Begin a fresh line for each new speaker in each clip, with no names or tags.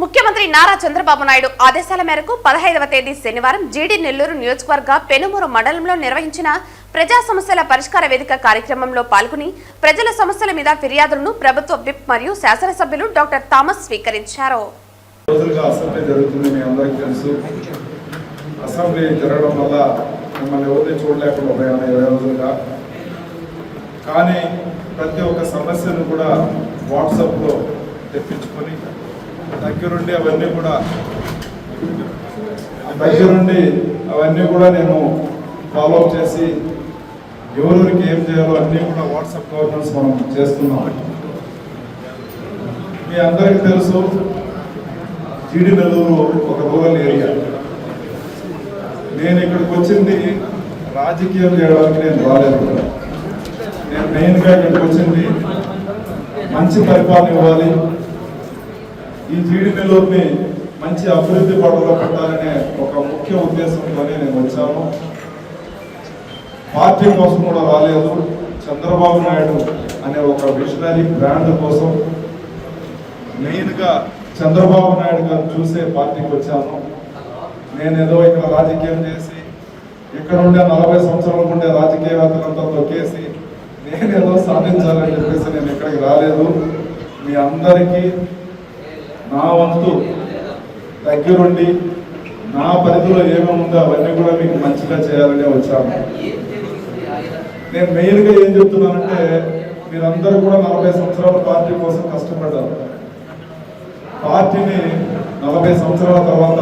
ముఖ్యమంత్రి నారా చంద్రబాబు నాయుడు ఆదేశాల మేరకు పదహైదవ తేదీ శనివారం జీడీ నెల్లూరు నియోజకవర్గ పెనుమూరు మండలంలో నిర్వహించిన ప్రజా సమస్యల పరిష్కార వేదిక కార్యక్రమంలో పాల్గొని ప్రజల సమస్యల మీద ఫిర్యాదులను ప్రభుత్వ విప్ మరియు శాసనసభ్యులు డాక్టర్ థామస్ స్వీకరించారు.
అసెంబ్లీ జరగడం వల్ల మిమ్మల్ని ఎవరిని చూడలేకుండా పోయాను ఇరవై రోజులుగా. కానీ ప్రతి ఒక్క సమస్యను కూడా వాట్సాప్లో తెప్పించుకొని దగ్గరుండి అవన్నీ కూడా దగ్గరుండి అవన్నీ కూడా నేను ఫాలో అప్ చేసి ఎవరెవరికి ఏం చేయాలో అన్నీ కూడా వాట్సాప్ గవర్నెన్స్ మనం చేస్తున్నాం. మీ అందరికీ తెలుసు జీడి నెల్లూరు ఒక రూరల్ ఏరియా నేను ఇక్కడికి వచ్చింది రాజకీయం చేయడానికి నేను రాలేదు. నేను మెయిన్గా ఇక్కడికి వచ్చింది మంచి పరిపాలన ఇవ్వాలి. ఈ జీడి మంచి అభివృద్ధి పడవలో పెట్టాలనే ఒక ముఖ్య ఉద్దేశంతోనే నేను వచ్చాను. పార్టీ కోసం కూడా రాలేదు. చంద్రబాబు నాయుడు అనే ఒక విషనరీ బ్రాండ్ కోసం మెయిన్గా చంద్రబాబు నాయుడు గారు చూసే పార్టీకి వచ్చాను. నేను ఏదో ఇక్కడ రాజకీయం చేసి ఇక్కడ ఉండే నలభై సంవత్సరాలకు ఉండే రాజకీయవేత్తలంతా తొక్కేసి నేనేదో సాధించాలని చెప్పేసి నేను ఇక్కడికి రాలేదు. మీ అందరికీ నా వంతు దగ్గరుండి నా పరిధిలో ఏమేమి ఉందో అవన్నీ కూడా మీకు మంచిగా చేయాలని వచ్చాను నేను మెయిన్గా ఏం చెప్తున్నానంటే మీరందరూ కూడా నలభై సంవత్సరాల పార్టీ కోసం కష్టపడ్డారు. పార్టీని నలభై సంవత్సరాల తర్వాత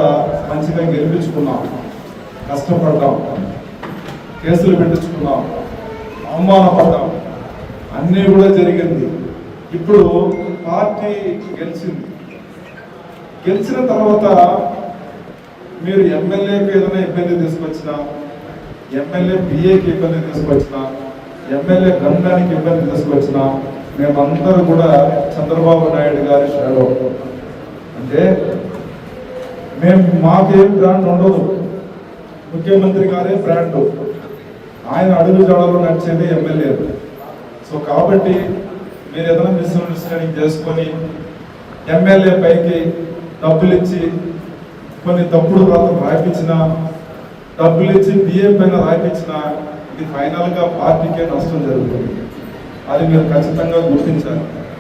మంచిగా గెలిపించుకున్నాం. కష్టపడ్డాం. కేసులు పెట్టించుకున్నాం. అవమానపడ్డాం. అన్నీ కూడా జరిగింది. ఇప్పుడు పార్టీ గెలిచింది. గెలిచిన తర్వాత మీరు ఎమ్మెల్యేకి ఏదైనా ఇబ్బంది తీసుకొచ్చిన ఎమ్మెల్యే బిఏకి ఇబ్బంది తీసుకొచ్చిన ఎమ్మెల్యే గండానికి ఇబ్బంది తీసుకొచ్చిన మేమందరూ కూడా చంద్రబాబు నాయుడు గారి షాడో అంటే మేము మాకేం బ్రాండ్ ఉండదు. ముఖ్యమంత్రి గారే బ్రాండ్ ఆయన అడుగు జడలు నడిచేది ఎమ్మెల్యే. సో కాబట్టి మీరు ఏదైనా మిస్అండర్స్టాండింగ్ చేసుకొని ఎమ్మెల్యే పైకి డబ్బులు ఇచ్చి కొన్ని తప్పుడు రాతలు రాయించిన డబ్బులు ఇచ్చి బిఏ పైన రాయించిన ఇది ఫైనల్గా పార్టీకే నష్టం జరుగుతుంది. అది మీరు ఖచ్చితంగా గుర్తించాలి.